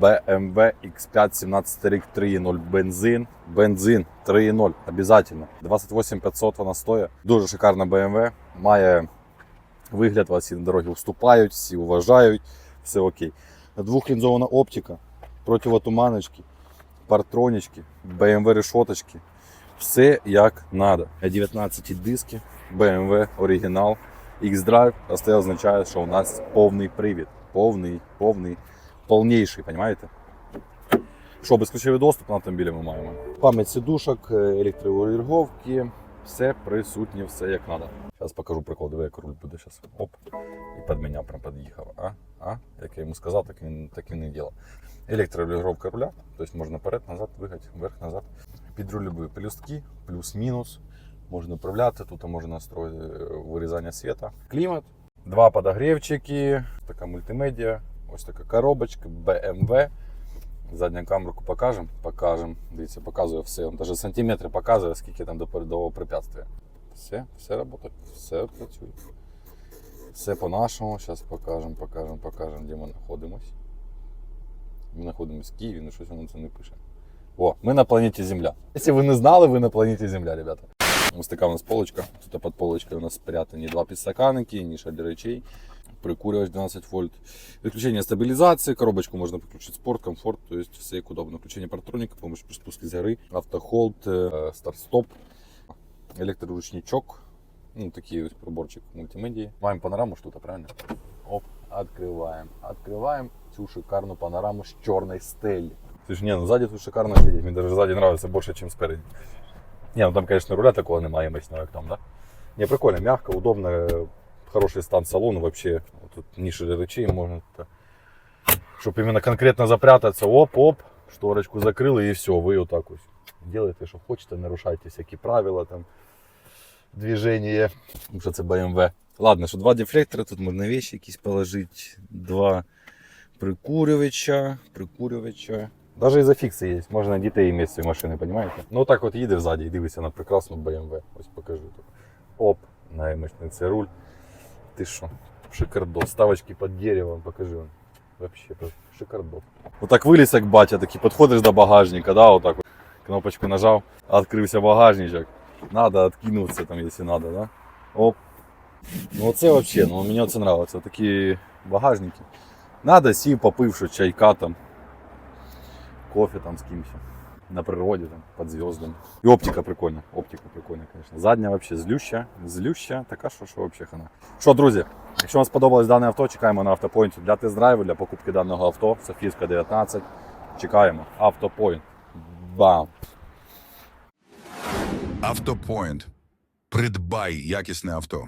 BMW X5 17 рік 3.0 бензин. Бензин 3.0 обов'язково. 28 500 вона стоїть. Дуже шикарна BMW. Має вигляд, вас всі на дорогі уступають, всі вважають, все окей. Двохлінзована оптика, противотуманочки, партронічки, BMW решоточки. Все як надо. 19 диски, BMW оригінал, X-Drive. А це означає, що у нас повний привід. Повний, повний, повніший, понимаете? Що, безключовий доступ на автомобілі ми маємо. Пам'ять сидушок, електрорегулювання, все присутнє, все як надо. Зараз покажу прикол, диви, як руль буде зараз. Оп. І під мене прям під'їхав. А? А? Як я йому сказав, так він, так він і ділав. Електрорегулювання руля, тобто можна вперед, назад, двигати, вверх, назад. Під руль пелюстки, плюс-мінус. Можна управляти, тут можна настроїти е, вирізання світа. Клімат, два подогрівчики, така мультимедіа, ось така коробочка, BMW. Задню камерку покажемо? Покажемо. Дивіться, показує все. Он навіть сантиметри показує, скільки там до передового препятствия. Все, все працює, все працює. Все по-нашому. Зараз покажемо, покажемо, покажемо, де ми знаходимось. Ми знаходимося в Києві, ну щось воно це не пише. О, ми на планеті Земля. Якщо ви не знали, ви на планеті Земля, ребята. Ось така у нас полочка. Тут під полочкою у нас спрятані два підстаканники, ніша для речей Прикурювач 12 вольт. Відключення стабілізації, коробочку можна підключити спорт, комфорт, то есть все як удобно. Включення паратроніка, помощь при спуску з гори, автохолд, е, старт-стоп, електроручничок. Ну, такий ось приборчик мультимедії. Маємо панораму ж тут, правильно? Оп, открываем. Открываем цю шикарну панораму з чорної стелі. Слушай, не, ну сзади тут шикарно сидеть. Мне даже сзади нравится больше, чем спереди. Не, ну там, конечно, руля такого немає мощного, як там, да? Не, прикольно, мягко, удобно, э, хороший стан салону вообще. Вот тут ниши для речей можно. Чтобы именно конкретно запрятаться, оп-оп, шторочку закрыли и все, вы вот так вот делаете, что хочете, нарушайте всякие правила там, движение. Потому что это BMW. Ладно, що два дефлектора, тут можна вещи якісь положити, два прикурювача, прикурювача. Даже ізофікси є, можна дітей місць цієї машини, понимаете? Ну так от їде ззаді і дивиться на прекрасну BMW. Ось покажу тут. Оп, наймичний це руль. Ти що? Шикардос. Ставочки під деревом, покажи вам. Вообще, шикардос. Отак виліз, як батя, такий підходиш до багажника, да, отак от. Кнопочку нажав, відкрився багажничок. Надо откинуться там, якщо надо, да? Оп. Ну оце вообще, ну мені це нравиться. Такі багажники. Надо сів, попив, що чайка там, кофе там з кимось. На природі, там, під зв'язками. І оптика прикольна. Оптика прикольна, звісно. Задня вообще злюща, злюща, така, що, що вообще хана. Що, друзі, якщо вам сподобалось дане авто, чекаємо на автопоінті для тест-драйву, для покупки даного авто. Софійська 19. Чекаємо. Автопоінт. Бам! Автопоінт. Придбай якісне авто.